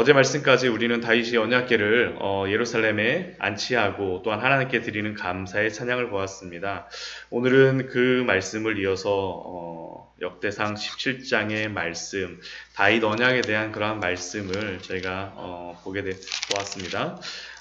어제 말씀까지 우리는 다윗이 언약궤를 어, 예루살렘에 안치하고 또한 하나님께 드리는 감사의 찬양을 보았습니다. 오늘은 그 말씀을 이어서 어, 역대상 17장의 말씀, 다윗 언약에 대한 그러한 말씀을 저희가 어, 보게 되, 보았습니다.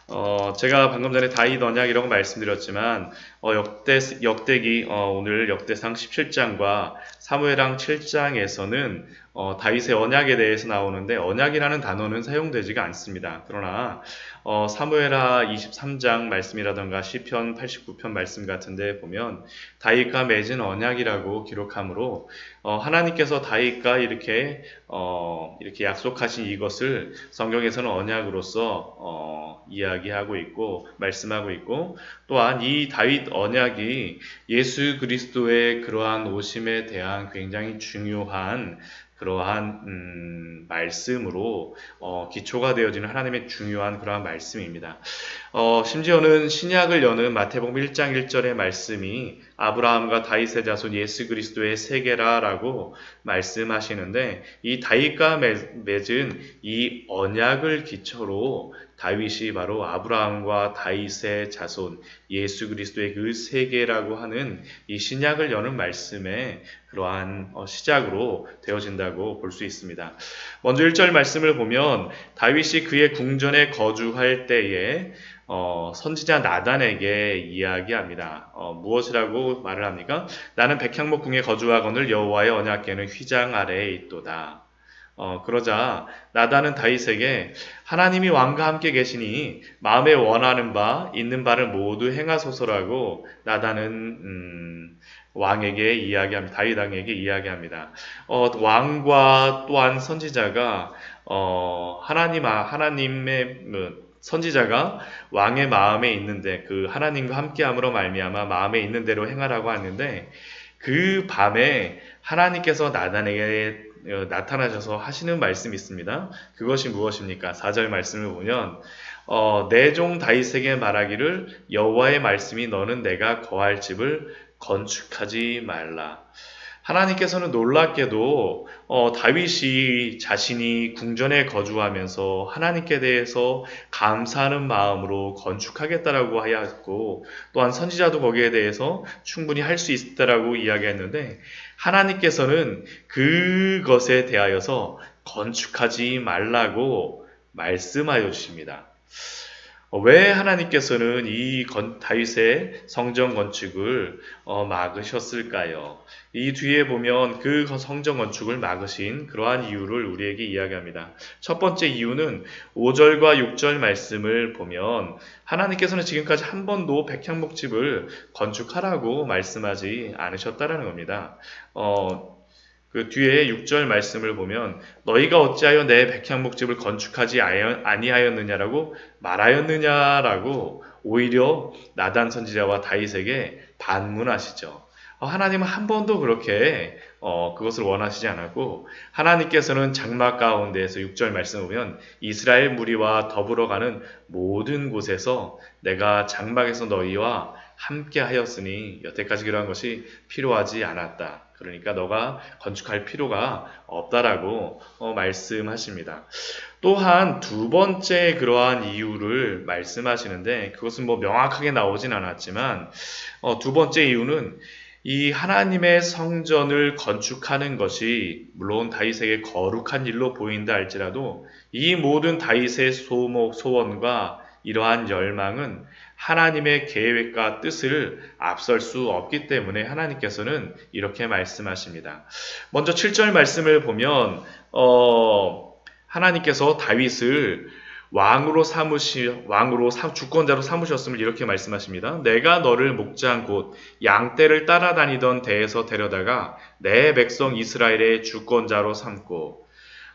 어, 제가 방금 전에 다윗 언약 이라고 말씀드렸지만 어, 역대 역대기 어, 오늘 역대상 17장과 사무엘랑 7장에서는 어, 다윗의 언약에 대해서 나오는데 언약이라는 단어는 사용되지가 않습니다. 그러나 어, 사무엘하 23장 말씀이라던가 시편 89편 말씀 같은데 보면 다윗과 맺은 언약이라고 기록하므로 어, 하나님께서 다윗과 이렇게 어, 이렇게 약속하신 이것을 성경에서는 언약으로서 어, 이야기하고 있고 말씀하고 있고 또한 이 다윗 언약이 예수 그리스도의 그러한 오심에 대한 굉장히 중요한 그러한 음, 말씀으로 어, 기초가 되어지는 하나님의 중요한 그러한 말씀입니다. 어, 심지어는 신약을 여는 마태복음 1장 1절의 말씀이 아브라함과 다윗의 자손 예수 그리스도의 세계라라고 말씀하시는데 이 다윗과 맺은 이 언약을 기초로 다윗이 바로 아브라함과 다윗의 자손 예수 그리스도의 그 세계라고 하는 이 신약을 여는 말씀의 그러한 어, 시작으로 되어진다고 볼 수 있습니다. 먼저 1절 말씀을 보면 다윗이 그의 궁전에 거주할 때에 어, 선지자 나단에게 이야기합니다. 어, 무엇이라고 말을 합니까? 나는 백향목 궁에 거주하거늘 여호와의 언약궤는 휘장 아래에 있도다. 어, 그러자 나단은 다윗에게 하나님이 왕과 함께 계시니 마음에 원하는 바 있는 바를 모두 행하소서라고 나단은 음, 왕에게 이야기합니다. 다윗 왕에게 이야기합니다. 어, 왕과 또한 선지자가 어, 하나님 하나님의 뭐, 선지자가 왕의 마음에 있는데 그 하나님과 함께함으로 말미암아 마음에 있는 대로 행하라고 하는데 그 밤에 하나님께서 나단에게 어, 나타나셔서 하시는 말씀이 있습니다. 그것이 무엇입니까? 4절 말씀을 보면 어, 내종 다윗에게 말하기를 여호와의 말씀이 너는 내가 거할 집을 건축하지 말라. 하나님께서는 놀랍게도 어, 다윗이 자신이 궁전에 거주하면서 하나님께 대해서 감사하는 마음으로 건축하겠다라고 하였고 또한 선지자도 거기에 대해서 충분히 할 수 있다라고 이야기했는데 하나님께서는 그것에 대하여서 건축하지 말라고 말씀하여 주십니다. 어, 왜 하나님께서는 이 건, 다윗의 성전 건축을 어, 막으셨을까요? 이 뒤에 보면 그 성전 건축을 막으신 그러한 이유를 우리에게 이야기합니다. 첫 번째 이유는 5절과 6절 말씀을 보면 하나님께서는 지금까지 한 번도 백향목집을 건축하라고 말씀하지 않으셨다라는 겁니다. 어, 그 뒤에 6절 말씀을 보면 너희가 어찌하여 내 백향목집을 건축하지 아니하였느냐라고 말하였느냐라고 오히려 나단 선지자와 다윗에게 반문하시죠. 어, 하나님은 한 번도 그렇게 어, 그것을 원하시지 않았고 하나님께서는 장막 가운데에서 6절 말씀 보면 이스라엘 무리와 더불어 가는 모든 곳에서 내가 장막에서 너희와 함께 하였으니 여태까지 그러한 것이 필요하지 않았다. 그러니까 너가 건축할 필요가 없다라고 어, 말씀하십니다. 또한 두 번째 그러한 이유를 말씀하시는데 그것은 뭐 명확하게 나오진 않았지만 어, 두 번째 이유는 이 하나님의 성전을 건축하는 것이 물론 다윗에게 거룩한 일로 보인다 할지라도 이 모든 다윗의 소목 소원과 이러한 열망은 하나님의 계획과 뜻을 앞설 수 없기 때문에 하나님께서는 이렇게 말씀하십니다. 먼저 7절 말씀을 보면 어, 하나님께서 다윗을 왕으로 삼으시 왕으로 주권자로 삼으셨음을 이렇게 말씀하십니다. 내가 너를 목장 곧 양떼를 따라다니던 데에서 데려다가 내 백성 이스라엘의 주권자로 삼고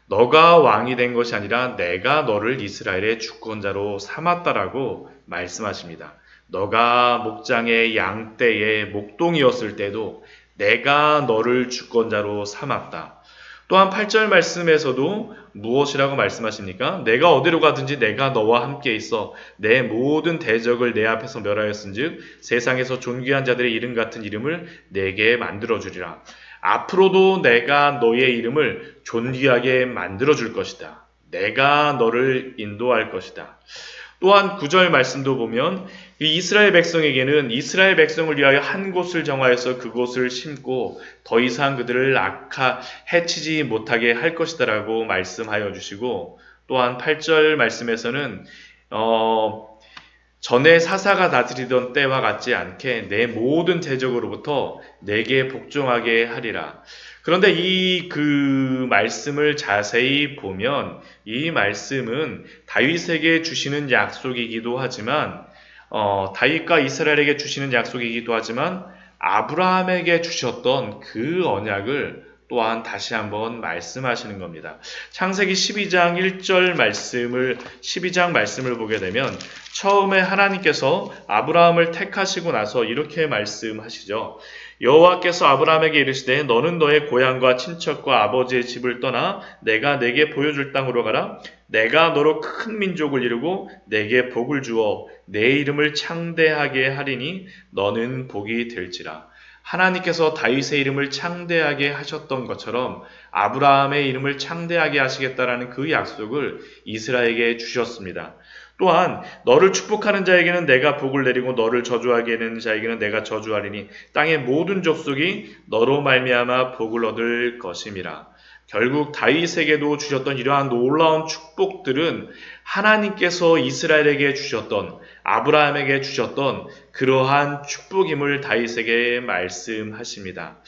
너가 왕이 된 것이 아니라 내가 너를 이스라엘의 주권자로 삼았다라고 말씀하십니다. 너가 목장의 양 떼의 목동이었을 때도 내가 너를 주권자로 삼았다. 또한 8절 말씀에서도 무엇이라고 말씀하십니까? 내가 어디로 가든지 내가 너와 함께 있어 내 모든 대적을 내 앞에서 멸하였은즉 세상에서 존귀한 자들의 이름 같은 이름을 내게 만들어 주리라. 앞으로도 내가 너의 이름을 존귀하게 만들어 줄 것이다. 내가 너를 인도할 것이다. 또한 구절 말씀도 보면 이 이스라엘 백성에게는 이스라엘 백성을 위하여 한 곳을 정하여서 그곳을 심고 더 이상 그들을 악하 해치지 못하게 할 것이다라고 말씀하여 주시고 또한 8절 말씀에서는 어 전에 사사가 다스리던 때와 같지 않게 내 모든 대적으로부터 내게 복종하게 하리라. 그런데 이 그 말씀을 자세히 보면 이 말씀은 다윗에게 주시는 약속이기도 하지만 어, 다윗과 이스라엘에게 주시는 약속이기도 하지만 아브라함에게 주셨던 그 언약을 또한 다시 한번 말씀하시는 겁니다. 창세기 12장 1절 말씀을 12장 말씀을 보게 되면 처음에 하나님께서 아브라함을 택하시고 나서 이렇게 말씀하시죠. 여호와께서 아브라함에게 이르시되 너는 너의 고향과 친척과 아버지의 집을 떠나 내가 내게 보여줄 땅으로 가라. 내가 너로 큰 민족을 이루고 내게 복을 주어 내 이름을 창대하게 하리니 너는 복이 될지라. 하나님께서 다윗의 이름을 창대하게 하셨던 것처럼 아브라함의 이름을 창대하게 하시겠다라는 그 약속을 이스라엘에게 주셨습니다. 또한 너를 축복하는 자에게는 내가 복을 내리고 너를 저주하게 하는 자에게는 내가 저주하리니 땅의 모든 족속이 너로 말미암아 복을 얻을 것임이라. 결국 다윗에게도 주셨던 이러한 놀라운 축복들은 하나님께서 이스라엘에게 주셨던 아브라함에게 주셨던 그러한 축복임을 다윗에게 말씀하십니다.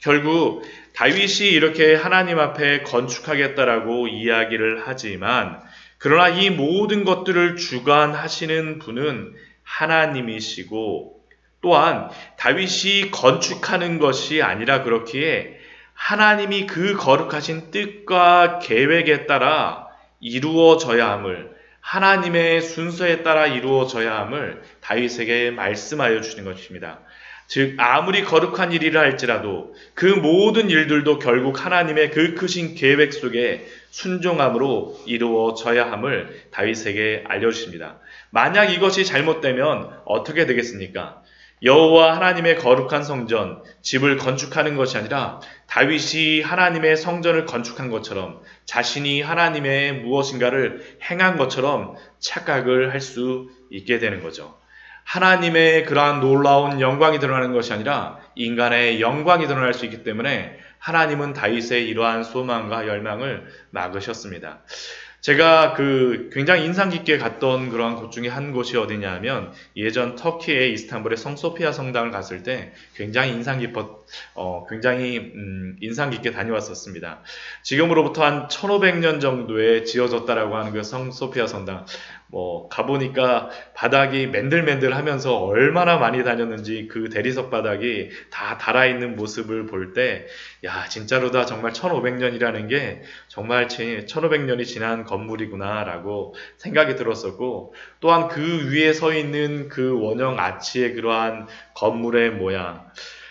결국 다윗이 이렇게 하나님 앞에 건축하겠다라고 이야기를 하지만 그러나 이 모든 것들을 주관하시는 분은 하나님이시고 또한 다윗이 건축하는 것이 아니라 그렇기에 하나님이 그 거룩하신 뜻과 계획에 따라 이루어져야 함을 하나님의 순서에 따라 이루어져야 함을 다윗에게 말씀하여 주시는 것입니다. 즉 아무리 거룩한 일이라 할지라도 그 모든 일들도 결국 하나님의 그 크신 계획 속에 순종함으로 이루어져야 함을 다윗에게 알려주십니다. 만약 이것이 잘못되면 어떻게 되겠습니까? 여호와 하나님의 거룩한 성전, 집을 건축하는 것이 아니라 다윗이 하나님의 성전을 건축한 것처럼 자신이 하나님의 무엇인가를 행한 것처럼 착각을 할 수 있게 되는 거죠. 하나님의 그러한 놀라운 영광이 드러나는 것이 아니라 인간의 영광이 드러날 수 있기 때문에 하나님은 다윗의 이러한 소망과 열망을 막으셨습니다. 제가 그 굉장히 인상 깊게 갔던 그런 곳 중에 한 곳이 어디냐 하면 예전 터키의 이스탄불의 성소피아 성당을 갔을 때 굉장히 인상 깊었, 어, 굉장히, 음, 인상 깊게 다녀왔었습니다. 지금으로부터 한 1500년 정도에 지어졌다라고 하는 그 성소피아 성당. 뭐 가보니까 바닥이 맨들맨들 하면서 얼마나 많이 다녔는지 그 대리석 바닥이 다 달아있는 모습을 볼 때, 야, 진짜로 다 정말 1500년이라는 게 정말 1500년이 지난 건물이구나 라고 생각이 들었었고, 또한 그 위에 서 있는 그 원형 아치의 그러한 건물의 모양.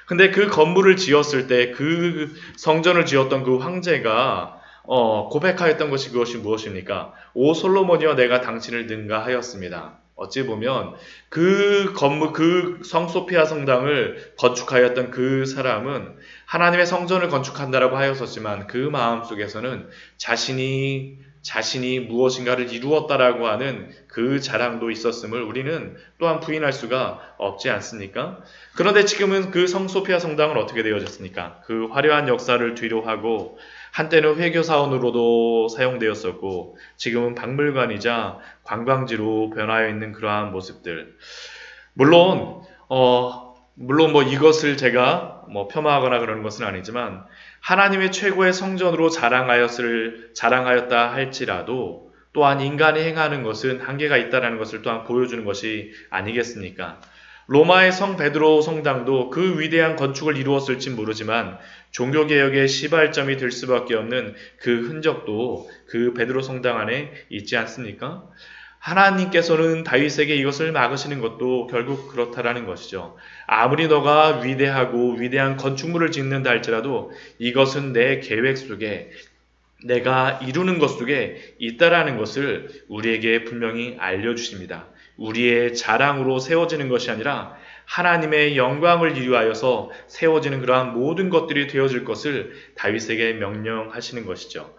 근데 그 건물을 지었을 때 그 성전을 지었던 그 황제가 어, 고백하였던 것이 그것이 무엇입니까? 오 솔로몬이여 내가 당신을 능가하였습니다. 어찌 보면 그 건물 그 성소피아 성당을 건축하였던 그 사람은 하나님의 성전을 건축한다라고 하였었지만 그 마음 속에서는 자신이 자신이 무엇인가를 이루었다라고 하는 그 자랑도 있었음을 우리는 또한 부인할 수가 없지 않습니까? 그런데 지금은 그 성소피아 성당은 어떻게 되어졌습니까? 그 화려한 역사를 뒤로 하고 한때는 회교사원으로도 사용되었었고 지금은 박물관이자 관광지로 변하여 있는 그러한 모습들. 물론 어 물론 뭐 이것을 제가 뭐 폄하하거나 그러는 것은 아니지만 하나님의 최고의 성전으로 자랑하였을 자랑하였다 할지라도 또한 인간이 행하는 것은 한계가 있다라는 것을 또한 보여주는 것이 아니겠습니까? 로마의 성 베드로 성당도 그 위대한 건축을 이루었을지 모르지만 종교개혁의 시발점이 될 수밖에 없는 그 흔적도 그 베드로 성당 안에 있지 않습니까? 하나님께서는 다윗에게 이것을 막으시는 것도 결국 그렇다라는 것이죠. 아무리 너가 위대하고 위대한 건축물을 짓는다 할지라도 이것은 내 계획 속에 내가 이루는 것 속에 있다라는 것을 우리에게 분명히 알려주십니다. 우리의 자랑으로 세워지는 것이 아니라 하나님의 영광을 이루하여서 세워지는 그러한 모든 것들이 되어질 것을 다윗에게 명령하시는 것이죠.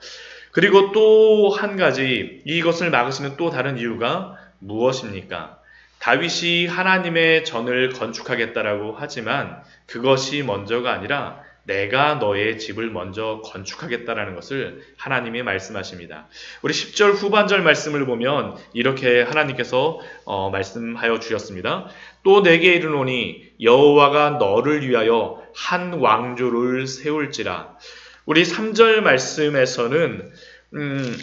그리고 또 한 가지 이것을 막으시는 또 다른 이유가 무엇입니까? 다윗이 하나님의 전을 건축하겠다라고 하지만 그것이 먼저가 아니라 내가 너의 집을 먼저 건축하겠다라는 것을 하나님이 말씀하십니다. 우리 10절 후반절 말씀을 보면 이렇게 하나님께서 어, 말씀하여 주셨습니다. 또 내게 이르노니 여호와가 너를 위하여 한 왕조를 세울지라. 우리 3절 말씀에서는 음,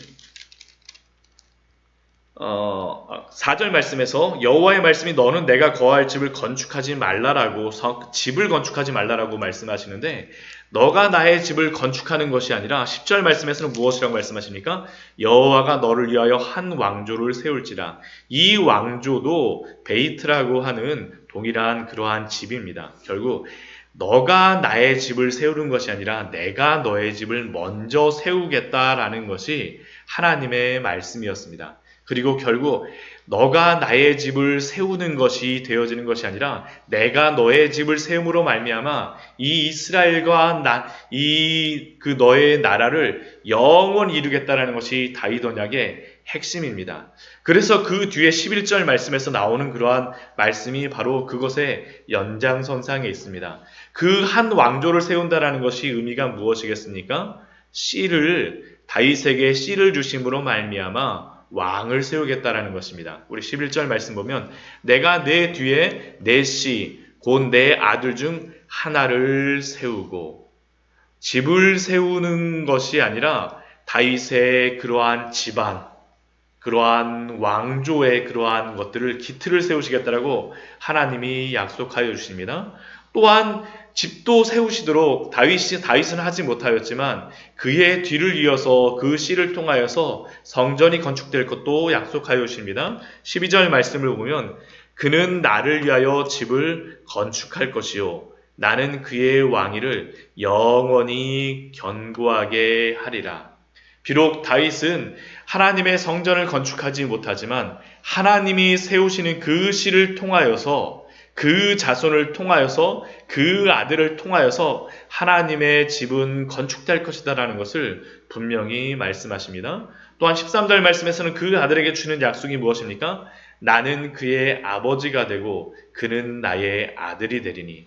어, 4절 말씀에서 여호와의 말씀이 너는 내가 거할 집을 건축하지 말라라고 집을 건축하지 말라라고 말씀하시는데 너가 나의 집을 건축하는 것이 아니라 10절 말씀에서는 무엇이라고 말씀하십니까? 여호와가 너를 위하여 한 왕조를 세울지라. 이 왕조도 베이트라고 하는 동일한 그러한 집입니다. 결국 너가 나의 집을 세우는 것이 아니라 내가 너의 집을 먼저 세우겠다라는 것이 하나님의 말씀이었습니다. 그리고 결국 너가 나의 집을 세우는 것이 되어지는 것이 아니라 내가 너의 집을 세움으로 말미암아 이 이스라엘과 이 그 너의 나라를 영원히 이루겠다라는 것이 다윗 언약의 핵심입니다. 그래서 그 뒤에 11절 말씀에서 나오는 그러한 말씀이 바로 그것의 연장선상에 있습니다. 그 한 왕조를 세운다라는 것이 의미가 무엇이겠습니까? 씨를 다윗에게 씨를 주심으로 말미암아 왕을 세우겠다라는 것입니다. 우리 11절 말씀 보면 내가 내 뒤에 내 씨, 곧 내 아들 중 하나를 세우고 집을 세우는 것이 아니라 다윗의 그러한 집안, 그러한 왕조의 그러한 것들을 기틀을 세우시겠다라고 하나님이 약속하여 주십니다. 또한 집도 세우시도록 다윗이 다윗은 하지 못하였지만 그의 뒤를 이어서 그 씨를 통하여서 성전이 건축될 것도 약속하여 주십니다. 12절 말씀을 보면 그는 나를 위하여 집을 건축할 것이요 나는 그의 왕위를 영원히 견고하게 하리라. 비록 다윗은 하나님의 성전을 건축하지 못하지만 하나님이 세우시는 그 씨를 통하여서 그 자손을 통하여서 그 아들을 통하여서 하나님의 집은 건축될 것이다라는 것을 분명히 말씀하십니다. 또한 13절 말씀에서는 그 아들에게 주는 약속이 무엇입니까? 나는 그의 아버지가 되고 그는 나의 아들이 되리니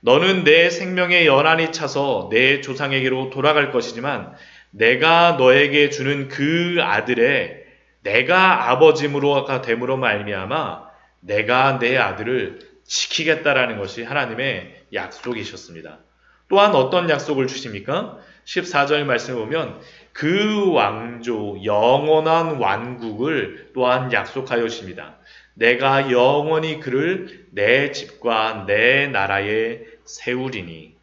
너는 내 생명의 연한이 차서 내 조상에게로 돌아갈 것이지만 내가 너에게 주는 그 아들의 내가 아버지므로가 됨으로 말미암아 내가 내 아들을 지키겠다라는 것이 하나님의 약속이셨습니다. 또한 어떤 약속을 주십니까? 14절 말씀을 보면 그 왕조 영원한 왕국을 또한 약속하여 주십니다. 내가 영원히 그를 내 집과 내 나라에 세우리니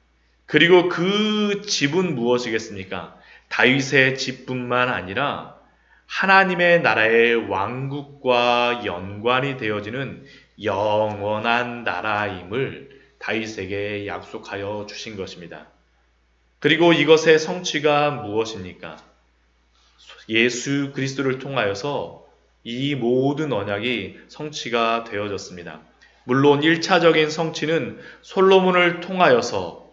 그리고 그 집은 무엇이겠습니까? 다윗의 집뿐만 아니라 하나님의 나라의 왕국과 연관이 되어지는 영원한 나라임을 다윗에게 약속하여 주신 것입니다. 그리고 이것의 성취가 무엇입니까? 예수 그리스도를 통하여서 이 모든 언약이 성취가 되어졌습니다. 물론 1차적인 성취는 솔로몬을 통하여서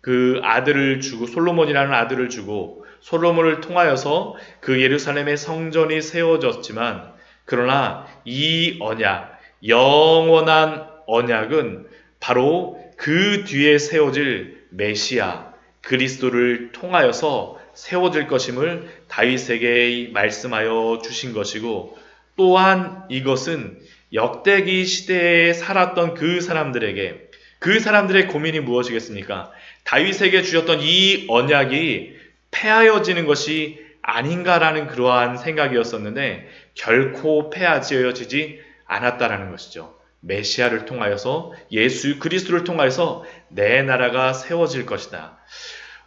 그 아들을 주고 솔로몬이라는 아들을 주고 솔로몬을 통하여서 그 예루살렘의 성전이 세워졌지만 그러나 이 언약 영원한 언약은 바로 그 뒤에 세워질 메시아 그리스도를 통하여서 세워질 것임을 다윗에게 말씀하여 주신 것이고 또한 이것은 역대기 시대에 살았던 그 사람들에게 그 사람들의 고민이 무엇이겠습니까? 다윗에게 주셨던 이 언약이 폐하여지는 것이 아닌가라는 그러한 생각이었었는데 결코 폐하지어지지 않았다라는 것이죠. 메시아를 통하여서 예수 그리스도를 통하여서 내 나라가 세워질 것이다.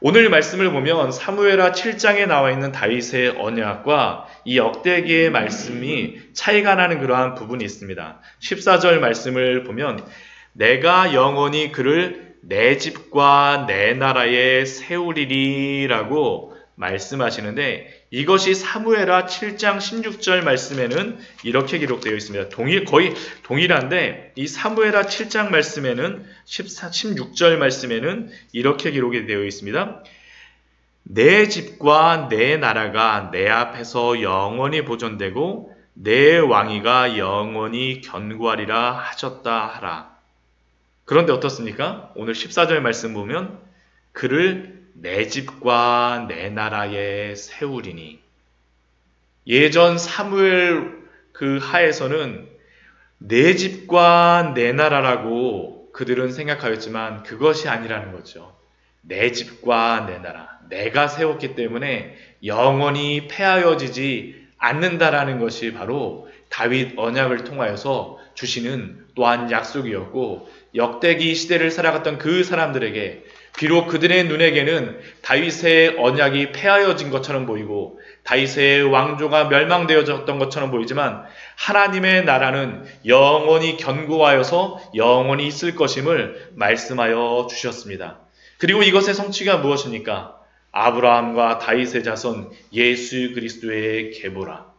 오늘 말씀을 보면 사무엘하 7장에 나와 있는 다윗의 언약과 이 역대기의 말씀이 차이가 나는 그러한 부분이 있습니다. 14절 말씀을 보면 내가 영원히 그를 내 집과 내 나라에 세우리리라고 말씀하시는데 이것이 사무에라 7장 16절 말씀에는 이렇게 기록되어 있습니다. 동일 거의 동일한데 이 사무에라 7장 말씀에는 14, 16절 말씀에는 이렇게 기록이 되어 있습니다. 내 집과 내 나라가 내 앞에서 영원히 보존되고 내 왕위가 영원히 견고하리라 하셨다 하라. 그런데 어떻습니까? 오늘 14절 말씀 보면 그를 내 집과 내 나라에 세우리니 예전 사무엘 그 하에서는 내 집과 내 나라라고 그들은 생각하였지만 그것이 아니라는 거죠. 내 집과 내 나라, 내가 세웠기 때문에 영원히 폐하여지지 않는다라는 것이 바로 다윗 언약을 통하여서 주시는 또한 약속이었고 역대기 시대를 살아갔던 그 사람들에게 비록 그들의 눈에게는 다윗의 언약이 폐하여진 것처럼 보이고 다윗의 왕조가 멸망되어졌던 것처럼 보이지만 하나님의 나라는 영원히 견고하여서 영원히 있을 것임을 말씀하여 주셨습니다. 그리고 이것의 성취가 무엇입니까? 아브라함과 다윗의 자손 예수 그리스도의 계보라.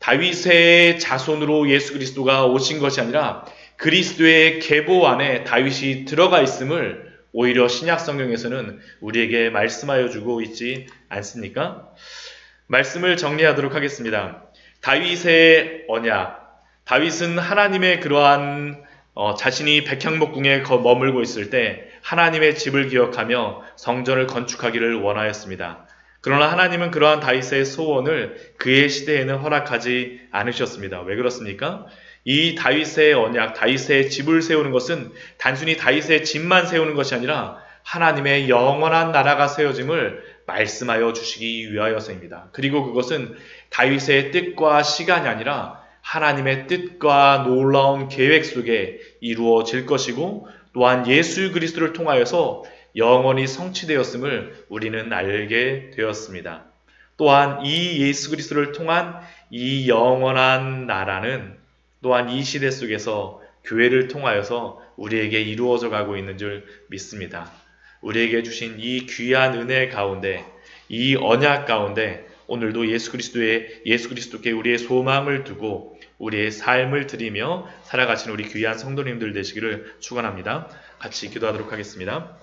다윗의 자손으로 예수 그리스도가 오신 것이 아니라 그리스도의 계보 안에 다윗이 들어가 있음을 오히려 신약 성경에서는 우리에게 말씀하여 주고 있지 않습니까? 말씀을 정리하도록 하겠습니다. 다윗의 언약. 다윗은 하나님의 그러한 어, 자신이 백향목궁에 머물고 있을 때 하나님의 집을 기억하며 성전을 건축하기를 원하였습니다. 그러나 하나님은 그러한 다윗의 소원을 그의 시대에는 허락하지 않으셨습니다. 왜 그렇습니까? 이 다윗의 언약, 다윗의 집을 세우는 것은 단순히 다윗의 집만 세우는 것이 아니라 하나님의 영원한 나라가 세워짐을 말씀하여 주시기 위하여서입니다. 그리고 그것은 다윗의 뜻과 시간이 아니라 하나님의 뜻과 놀라운 계획 속에 이루어질 것이고 또한 예수 그리스도를 통하여서 영원히 성취되었음을 우리는 알게 되었습니다. 또한 이 예수 그리스도를 통한 이 영원한 나라는 또한 이 시대 속에서 교회를 통하여서 우리에게 이루어져 가고 있는 줄 믿습니다. 우리에게 주신 이 귀한 은혜 가운데 이 언약 가운데 오늘도 예수 그리스도의 예수 그리스도께 우리의 소망을 두고 우리의 삶을 드리며 살아가신 우리 귀한 성도님들 되시기를 축원합니다. 같이 기도하도록 하겠습니다.